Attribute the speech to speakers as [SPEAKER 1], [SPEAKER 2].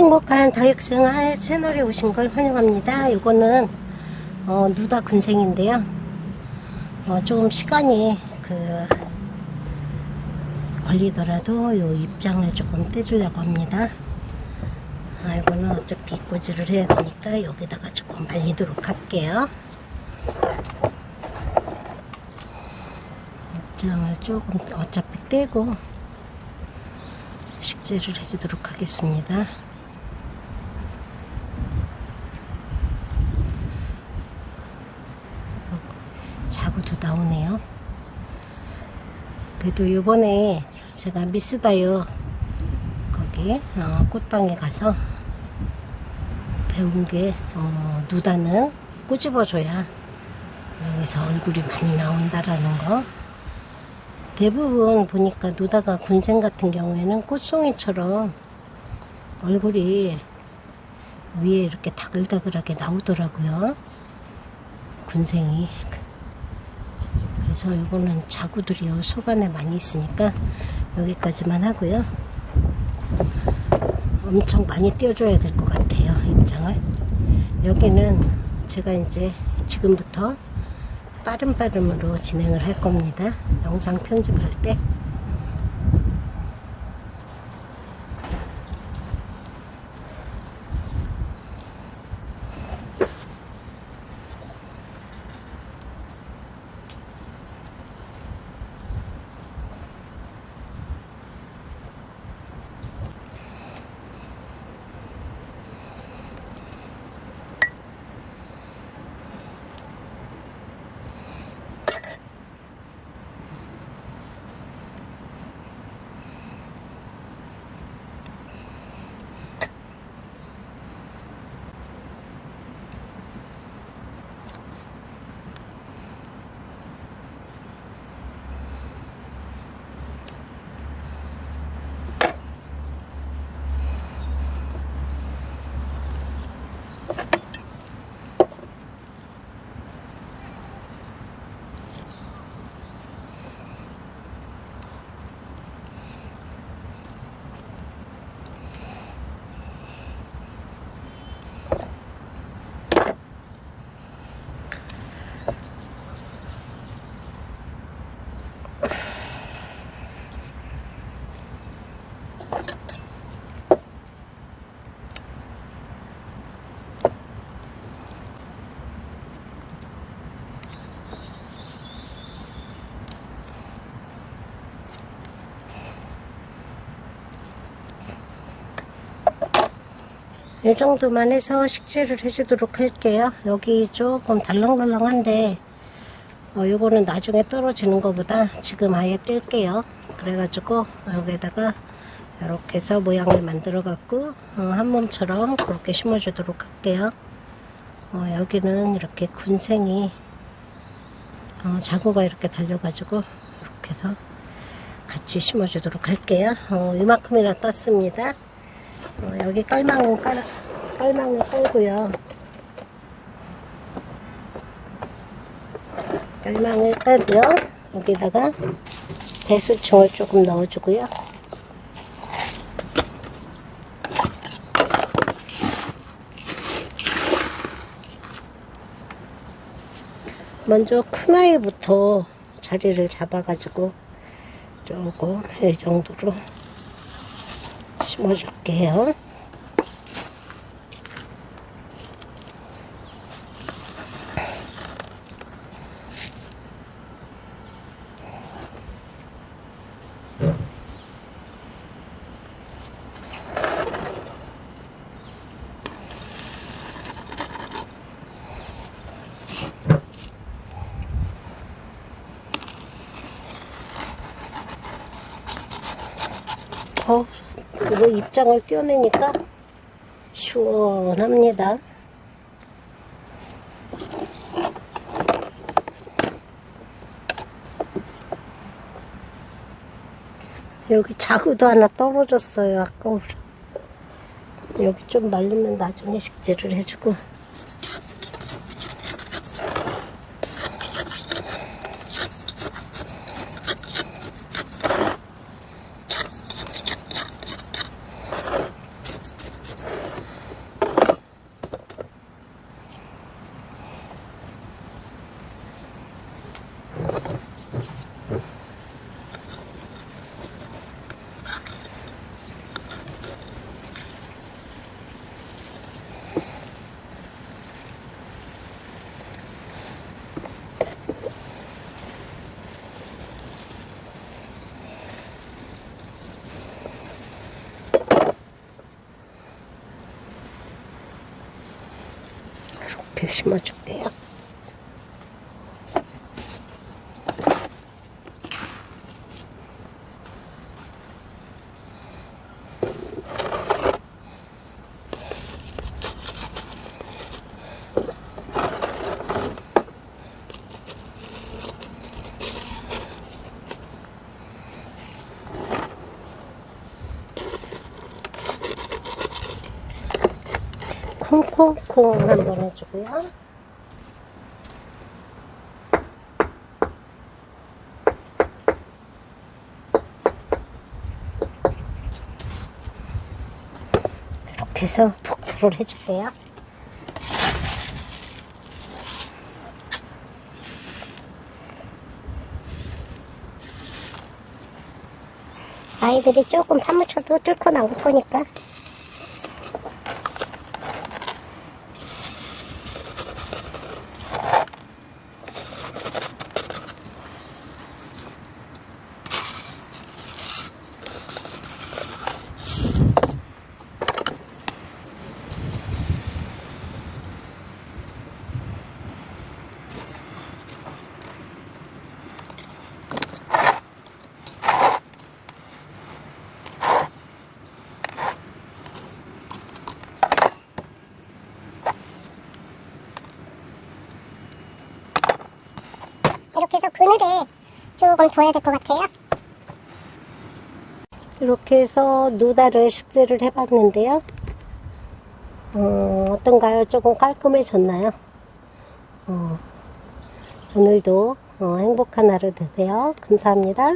[SPEAKER 1] 행복한 다육생활 채널에 오신 걸 환영합니다. 이거는 어, 누다 군생인데요. 어, 조금 시간이 그 걸리더라도 요 입장을 조금 떼주려고 합니다. 아, 이거는 어차피 꼬지를 해야 되니까 여기다가 조금 말리도록 할게요. 입장을 조금 어차피 떼고 식재를 해주도록 하겠습니다. 자구도 나오네요. 그래도 요번에 제가 미스다요. 거기 어, 꽃방에 가서 배운 게 어, 누다는 꼬집어줘야 여기서 얼굴이 많이 나온다라는 거. 대부분 보니까 누다가 군생 같은 경우에는 꽃송이처럼 얼굴이 위에 이렇게 다글다글하게 나오더라고요. 군생이 그래서 이거는 자구들이 요. 속안에 많이 있으니까 여기까지만 하고요. 엄청 많이 띄워줘야 될 것 같아요 입장을. 여기는 제가 이제 지금부터 빠른 빠름으로 진행을 할 겁니다. 영상 편집할 때 이 정도만 해서 식재를 해주도록 할게요. 여기 조금 달랑달랑한데 어, 요거는 나중에 떨어지는 것보다 지금 아예 뗄게요. 그래가지고 여기에다가 이렇게 해서 모양을 만들어 갖고 어, 한 몸처럼 그렇게 심어주도록 할게요. 어, 여기는 이렇게 군생이 어, 자구가 이렇게 달려가지고 이렇게 해서 같이 심어주도록 할게요. 어, 이만큼이나 땄습니다. 어, 여기 깔망은 깔, 깔망을 깔고요. 깔망을 깔고요. 여기다가 배수충을 조금 넣어주고요. 먼저 큰 아이부터 자리를 잡아가지고 조금 이 정도로 심어줄게요. 어, 이거 입장을 떼어내니까 시원합니다. 여기 자구도 하나 떨어졌어요. 아까워. 여기 좀 말리면 나중에 식재를 해주고. 심어줄게요. 콩콩콩 한번 해주고요. 이렇게 해서 폭도를 해줄게요. 아이들이 조금 파묻혀도 뚫고 나올 거니까.
[SPEAKER 2] 그늘에 조금 둬야 될 것 같아요.
[SPEAKER 1] 이렇게 해서 누다를 식재를 해봤는데요. 어, 어떤가요? 조금 깔끔해졌나요? 어, 오늘도 어, 행복한 하루 되세요. 감사합니다.